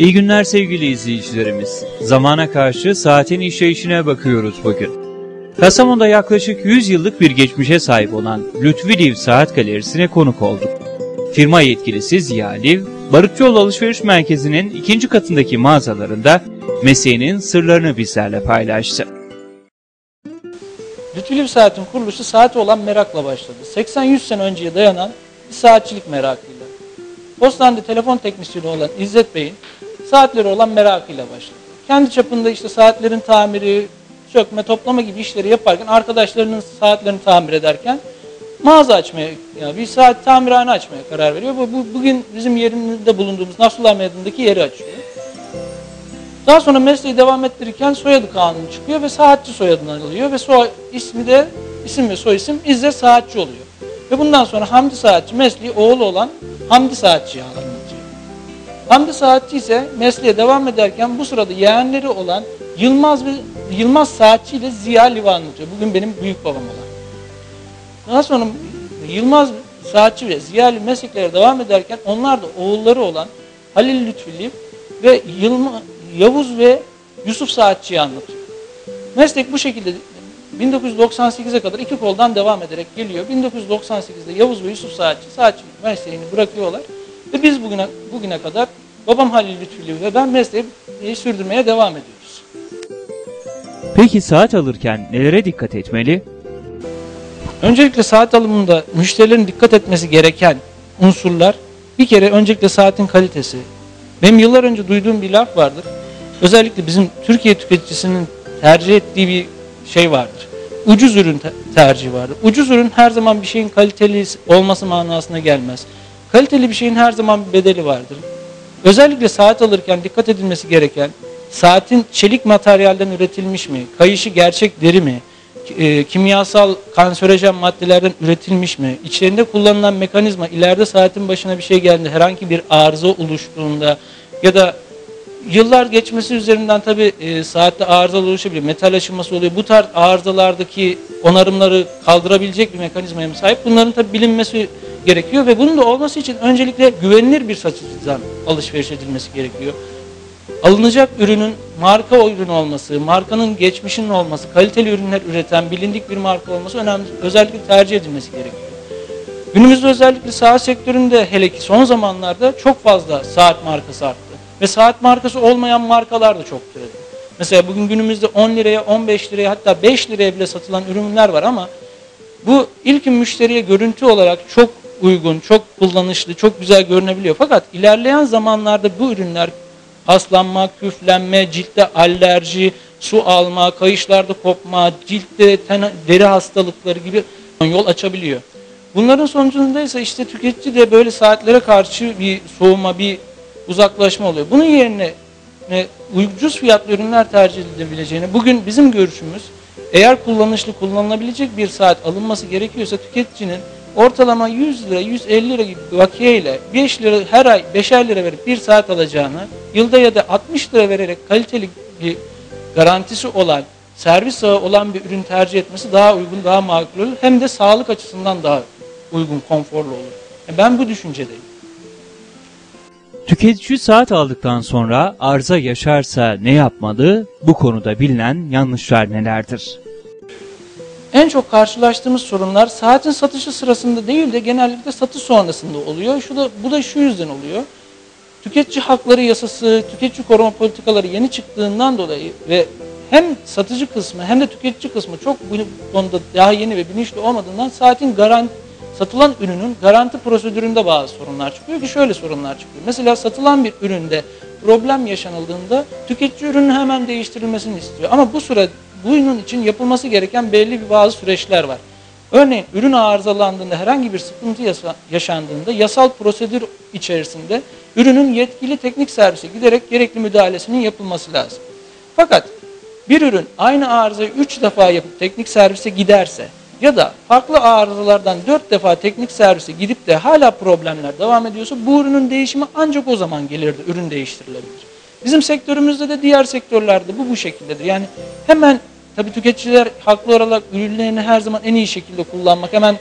İyi günler sevgili izleyicilerimiz. Zamana karşı saatin işleyişine bakıyoruz bugün. Kastamonu'da yaklaşık 100 yıllık bir geçmişe sahip olan Lütfi Liv Saat Galerisi'ne konuk olduk. Firma yetkilisi Ziya Liv, Barutçuoğlu Alışveriş Merkezi'nin ikinci katındaki mağazalarında mesleğinin sırlarını bizlerle paylaştı. Lütfülü saatin kuruluşu saate olan merakla başladı. 80-100 sene önceye dayanan bir saatçilik merakıyla. Bostan'da telefon teknisyeni olan İzzet Bey'in saatleri olan merakıyla başladı. Kendi çapında işte saatlerin tamiri, sökme, toplama gibi işleri yaparken arkadaşlarının saatlerini tamir ederken mağaza açmaya, yani bir saat tamirhane açmaya karar veriyor. Bu, bu bugün bizim yerinde bulunduğumuz Nasrullah Meydanı'ndaki yeri açıyor. Daha sonra mesleği devam ettirirken soyadı kanunu çıkıyor ve saatçi soyadını alıyor ve soy ismi de isim ve soy isim İzzet Saatçi oluyor. Ve bundan sonra Hamdi Saatçi mesleği oğlu olan Hamdi Saatçi'ye anlatıyor. Hamdi Saatçi ise mesleğe devam ederken bu sırada yeğenleri olan Yılmaz ve Yılmaz Saatçi ile Ziya Liva anlatıyor. Bugün benim büyük babam olan. Daha sonra Yılmaz Saatçi ve Ziya Liva mesleklere devam ederken onlar da oğulları olan Halil Lütfüli ve Yılma, Yavuz ve Yusuf Saatçi'yi anlatıyor. Meslek bu şekilde 1998'e kadar iki koldan devam ederek geliyor. 1998'de Yavuz ve Yusuf Saatçi saatçilik mesleğini bırakıyorlar. Ve biz bugüne, bugüne kadar babam Halil Lütfüli ve ben mesleği sürdürmeye devam ediyoruz. Peki saat alırken nelere dikkat etmeli? Öncelikle saat alımında müşterilerin dikkat etmesi gereken unsurlar bir kere öncelikle saatin kalitesi. Benim yıllar önce duyduğum bir laf vardır. Özellikle bizim Türkiye tüketicisinin tercih ettiği bir şey vardır. Ucuz ürün te- tercihi vardır. Ucuz ürün her zaman bir şeyin kaliteli olması manasına gelmez. Kaliteli bir şeyin her zaman bir bedeli vardır. Özellikle saat alırken dikkat edilmesi gereken saatin çelik materyalden üretilmiş mi, kayışı gerçek deri mi, e, kimyasal kanserojen maddelerden üretilmiş mi, içlerinde kullanılan mekanizma ileride saatin başına bir şey geldiğinde herhangi bir arıza oluştuğunda ya da yıllar geçmesi üzerinden tabi e, saatte arızalar oluşabilir, metal aşınması oluyor. Bu tarz arızalardaki onarımları kaldırabilecek bir mekanizmaya sahip? Bunların tabi bilinmesi gerekiyor ve bunun da olması için öncelikle güvenilir bir satıcıdan alışveriş edilmesi gerekiyor. Alınacak ürünün marka ürün olması, markanın geçmişinin olması, kaliteli ürünler üreten bilindik bir marka olması önemli, özellikle tercih edilmesi gerekiyor. Günümüzde özellikle saat sektöründe hele ki son zamanlarda çok fazla saat markası arttı. Ve saat markası olmayan markalar da çok türedi. Mesela bugün günümüzde 10 liraya, 15 liraya hatta 5 liraya bile satılan ürünler var ama bu ilk müşteriye görüntü olarak çok uygun, çok kullanışlı, çok güzel görünebiliyor. Fakat ilerleyen zamanlarda bu ürünler paslanma, küflenme, ciltte alerji, su alma, kayışlarda kopma, ciltte ten, deri hastalıkları gibi yol açabiliyor. Bunların sonucunda ise işte tüketici de böyle saatlere karşı bir soğuma, bir uzaklaşma oluyor. Bunun yerine e, ucuz fiyatlı ürünler tercih edilebileceğini, bugün bizim görüşümüz eğer kullanışlı, kullanılabilecek bir saat alınması gerekiyorsa tüketicinin ortalama 100 lira, 150 lira gibi bakiye ile 5 lira her ay 5'er lira verip bir saat alacağını, yılda ya da 60 lira vererek kaliteli bir garantisi olan, servis ağı olan bir ürün tercih etmesi daha uygun, daha makul olur. Hem de sağlık açısından daha uygun, konforlu olur. Ben bu düşüncedeyim. Tüketici saat aldıktan sonra arıza yaşarsa ne yapmalı? Bu konuda bilinen yanlışlar nelerdir? En çok karşılaştığımız sorunlar saatin satışı sırasında değil de genellikle satış sonrasında oluyor. Şu da, bu da şu yüzden oluyor. Tüketici hakları yasası, tüketici koruma politikaları yeni çıktığından dolayı ve hem satıcı kısmı hem de tüketici kısmı çok bu konuda daha yeni ve bilinçli olmadığından saatin garanti satılan ürünün garanti prosedüründe bazı sorunlar çıkıyor ki şöyle sorunlar çıkıyor. Mesela satılan bir üründe problem yaşanıldığında tüketici ürünün hemen değiştirilmesini istiyor. Ama bu süre bunun için yapılması gereken belli bir bazı süreçler var. Örneğin ürün arızalandığında herhangi bir sıkıntı yaşandığında yasal prosedür içerisinde ürünün yetkili teknik servise giderek gerekli müdahalesinin yapılması lazım. Fakat bir ürün aynı arızayı 3 defa yapıp teknik servise giderse ya da farklı arızalardan 4 defa teknik servise gidip de hala problemler devam ediyorsa bu ürünün değişimi ancak o zaman gelirdi, ürün değiştirilebilir. Bizim sektörümüzde de diğer sektörlerde bu bu şekildedir. Yani hemen tabii tüketiciler haklı olarak ürünlerini her zaman en iyi şekilde kullanmak, hemen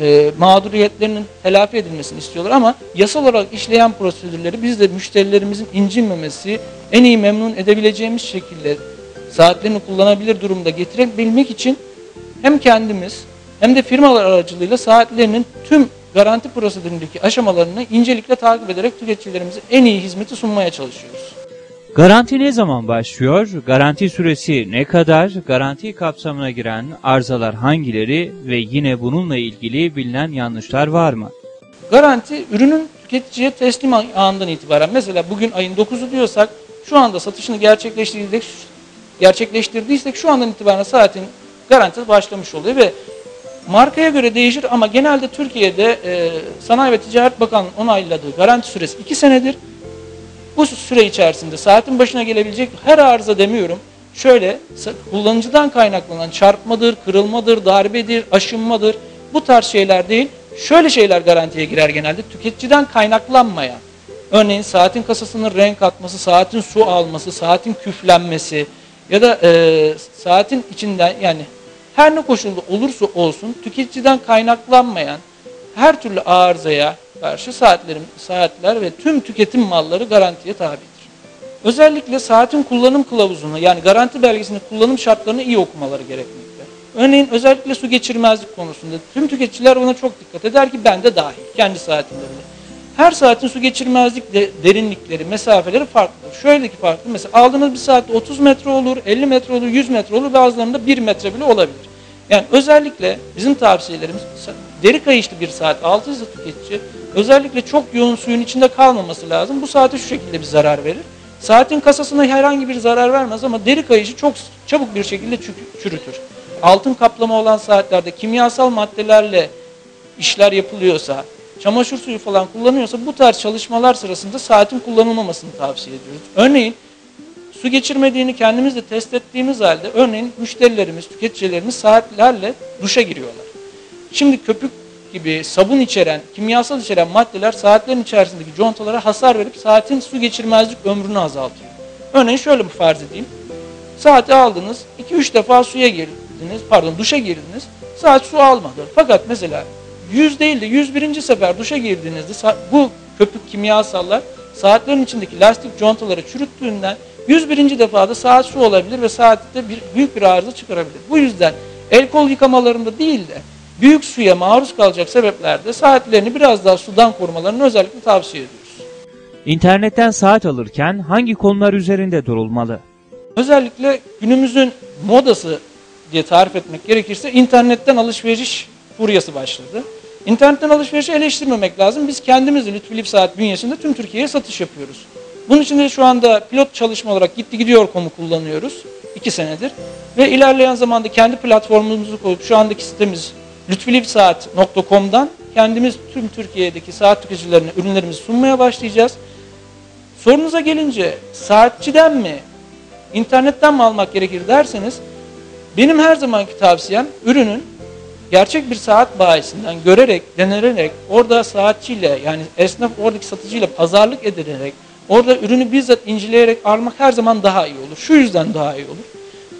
e, mağduriyetlerinin telafi edilmesini istiyorlar ama yasal olarak işleyen prosedürleri biz de müşterilerimizin incinmemesi, en iyi memnun edebileceğimiz şekilde saatlerini kullanabilir durumda getirebilmek için hem kendimiz hem de firmalar aracılığıyla saatlerinin tüm garanti prosedüründeki aşamalarını incelikle takip ederek tüketicilerimize en iyi hizmeti sunmaya çalışıyoruz. Garanti ne zaman başlıyor? Garanti süresi ne kadar? Garanti kapsamına giren arızalar hangileri ve yine bununla ilgili bilinen yanlışlar var mı? Garanti ürünün tüketiciye teslim anından itibaren mesela bugün ayın 9'u diyorsak şu anda satışını gerçekleştirdiysek, gerçekleştirdiysek şu andan itibaren saatin garantisi başlamış oluyor ve markaya göre değişir ama genelde Türkiye'de e, Sanayi ve Ticaret Bakanlığı'nın onayladığı garanti süresi 2 senedir. Bu süre içerisinde saatin başına gelebilecek her arıza demiyorum. Şöyle kullanıcıdan kaynaklanan çarpmadır, kırılmadır, darbedir, aşınmadır bu tarz şeyler değil. Şöyle şeyler garantiye girer genelde tüketiciden kaynaklanmayan. Örneğin saatin kasasının renk atması, saatin su alması, saatin küflenmesi ya da e, saatin içinden yani her ne koşulda olursa olsun tüketiciden kaynaklanmayan her türlü arızaya karşı saatlerim, saatler ve tüm tüketim malları garantiye tabidir. Özellikle saatin kullanım kılavuzunu yani garanti belgesinin kullanım şartlarını iyi okumaları gerekmekte. Örneğin özellikle su geçirmezlik konusunda tüm tüketiciler buna çok dikkat eder ki ben de dahil kendi saatimlerinde. Her saatin su geçirmezlik de, derinlikleri, mesafeleri farklı. Şöyle ki farklı. Mesela aldığınız bir saatte 30 metre olur, 50 metre olur, 100 metre olur, bazılarında 1 metre bile olabilir. Yani özellikle bizim tavsiyelerimiz deri kayışlı bir saat 6 hızlı tüketici özellikle çok yoğun suyun içinde kalmaması lazım. Bu saate şu şekilde bir zarar verir. Saatin kasasına herhangi bir zarar vermez ama deri kayışı çok çabuk bir şekilde çürütür. Altın kaplama olan saatlerde kimyasal maddelerle işler yapılıyorsa, çamaşır suyu falan kullanıyorsa bu tarz çalışmalar sırasında saatin kullanılmamasını tavsiye ediyoruz. Örneğin su geçirmediğini kendimiz de test ettiğimiz halde örneğin müşterilerimiz, tüketicilerimiz saatlerle duşa giriyorlar. Şimdi köpük gibi sabun içeren, kimyasal içeren maddeler saatlerin içerisindeki contalara hasar verip saatin su geçirmezlik ömrünü azaltıyor. Örneğin şöyle bir farz edeyim. Saati aldınız, 2-3 defa suya girdiniz, pardon duşa girdiniz, saat su almadı. Fakat mesela 100 değil de 101. sefer duşa girdiğinizde bu köpük kimyasallar saatlerin içindeki lastik contaları çürüttüğünden 101. defada saat su olabilir ve saatte bir, büyük bir arıza çıkarabilir. Bu yüzden el kol yıkamalarında değil de büyük suya maruz kalacak sebeplerde saatlerini biraz daha sudan korumalarını özellikle tavsiye ediyoruz. İnternetten saat alırken hangi konular üzerinde durulmalı? Özellikle günümüzün modası diye tarif etmek gerekirse internetten alışveriş furyası başladı. İnternetten alışverişi eleştirmemek lazım. Biz kendimiz de Lütfü Saat bünyesinde tüm Türkiye'ye satış yapıyoruz. Bunun için de şu anda pilot çalışma olarak gitti gidiyor komu kullanıyoruz. iki senedir. Ve ilerleyen zamanda kendi platformumuzu koyup şu andaki sitemiz lütfilipsaat.com'dan kendimiz tüm Türkiye'deki saat tüketicilerine ürünlerimizi sunmaya başlayacağız. Sorunuza gelince saatçiden mi, internetten mi almak gerekir derseniz benim her zamanki tavsiyem ürünün gerçek bir saat bayisinden görerek, denerek, orada saatçiyle yani esnaf oradaki satıcıyla pazarlık edilerek Orada ürünü bizzat inceleyerek almak her zaman daha iyi olur. Şu yüzden daha iyi olur.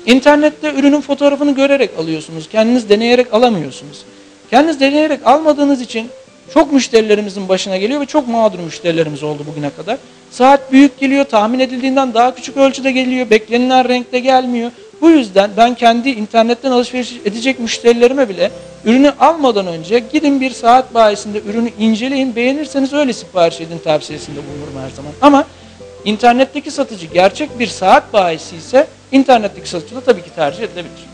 İnternette ürünün fotoğrafını görerek alıyorsunuz. Kendiniz deneyerek alamıyorsunuz. Kendiniz deneyerek almadığınız için çok müşterilerimizin başına geliyor ve çok mağdur müşterilerimiz oldu bugüne kadar. Saat büyük geliyor, tahmin edildiğinden daha küçük ölçüde geliyor, beklenilen renkte gelmiyor. Bu yüzden ben kendi internetten alışveriş edecek müşterilerime bile ürünü almadan önce gidin bir saat bayisinde ürünü inceleyin, beğenirseniz öyle sipariş edin tavsiyesinde bulunurum her zaman. Ama internetteki satıcı gerçek bir saat bayisi ise internetteki satıcı da tabii ki tercih edilebilir.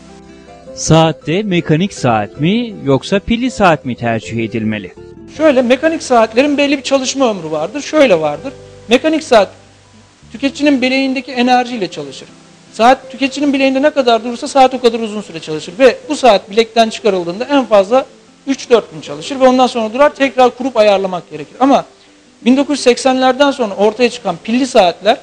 Saatte mekanik saat mi yoksa pilli saat mi tercih edilmeli? Şöyle mekanik saatlerin belli bir çalışma ömrü vardır. Şöyle vardır. Mekanik saat tüketicinin bileğindeki enerjiyle çalışır. Saat tüketicinin bileğinde ne kadar durursa saat o kadar uzun süre çalışır. Ve bu saat bilekten çıkarıldığında en fazla 3-4 gün çalışır ve ondan sonra durar tekrar kurup ayarlamak gerekir. Ama 1980'lerden sonra ortaya çıkan pilli saatler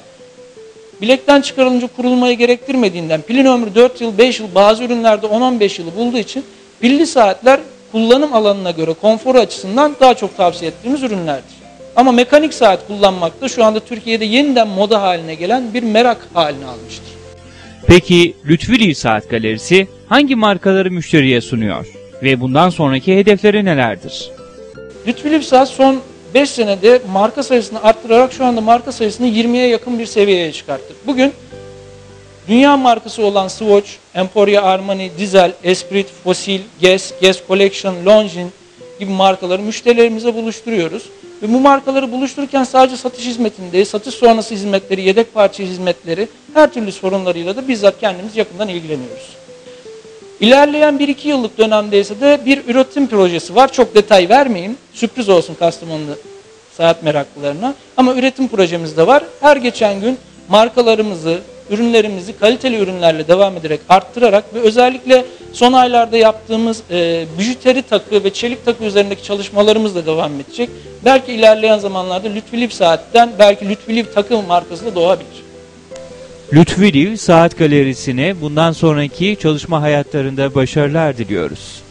bilekten çıkarılınca kurulmayı gerektirmediğinden pilin ömrü 4 yıl 5 yıl bazı ürünlerde 10-15 yılı bulduğu için pilli saatler kullanım alanına göre konfor açısından daha çok tavsiye ettiğimiz ürünlerdir. Ama mekanik saat kullanmak da şu anda Türkiye'de yeniden moda haline gelen bir merak haline almıştır. Peki Lütfüli Saat Galerisi hangi markaları müşteriye sunuyor? ve bundan sonraki hedefleri nelerdir? Lütfü Lifsat son 5 senede marka sayısını arttırarak şu anda marka sayısını 20'ye yakın bir seviyeye çıkarttık. Bugün dünya markası olan Swatch, Emporia Armani, Diesel, Esprit, Fossil, Guess, Guess Collection, Longines gibi markaları müşterilerimize buluşturuyoruz. Ve bu markaları buluştururken sadece satış hizmetinde, değil, satış sonrası hizmetleri, yedek parça hizmetleri, her türlü sorunlarıyla da bizzat kendimiz yakından ilgileniyoruz. İlerleyen 1-2 yıllık dönemde ise de bir üretim projesi var. Çok detay vermeyeyim. Sürpriz olsun Kastamonu'da saat meraklılarına. Ama üretim projemiz de var. Her geçen gün markalarımızı, ürünlerimizi kaliteli ürünlerle devam ederek arttırarak ve özellikle son aylarda yaptığımız e, bijuteri takı ve çelik takı üzerindeki çalışmalarımız da devam edecek. Belki ilerleyen zamanlarda Lütfi Liv Saat'ten belki Lütfi Liv takı markası da doğabilir. Lütfü Liv Saat Galerisi'ne bundan sonraki çalışma hayatlarında başarılar diliyoruz.